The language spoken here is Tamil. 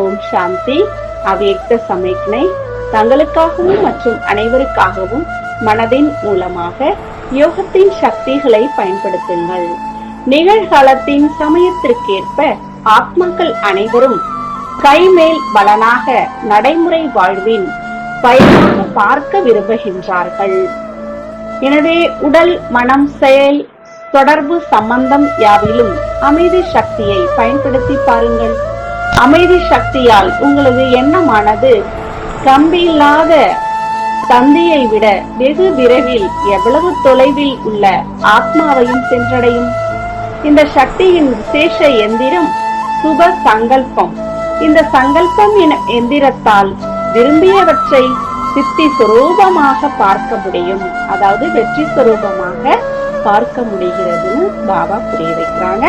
ஓம் சாந்தி. அவ்வியக்த சமைக்னை தங்களுக்காகவும் மற்றும் அனைவருக்காகவும் மனதின் மூலமாக யோகத்தின் சக்திகளை பயன்படுத்துங்கள். நிகழ்காலத்தின் சமயத்திற்கேற்ப ஆத்மாக்கள் அனைவரும் கைமேல் பலனாக நடைமுறை வாழ்வின் பயனாக பார்க்க விரும்புகின்றார்கள். எனவே உடல் மனம் செயல் தொடர்பு சம்பந்தம் யாவிலும் அமைதி சக்தியை பயன்படுத்தி பாருங்கள். அமைதி சக்தியால் உங்களது எண்ணமானது. கம்பியில்லாத தந்தையை விட வெகு விரைவில் எவ்வளவு தொலைவில் உள்ள ஆத்மாவையும் சென்றடையும். இந்த சக்தியின் விசேஷ எந்திரம் சுப சங்கல்பம். இந்த சங்கல்பம் என- எந்திரத்தால் விரும்பியவற்றை சித்தி சுரூபமாக பார்க்க முடியும். அதாவது வெற்றி சுரூபமாக பார்க்க முடிகிறதுன்னு பாபா புரிய வைக்கிறாங்க.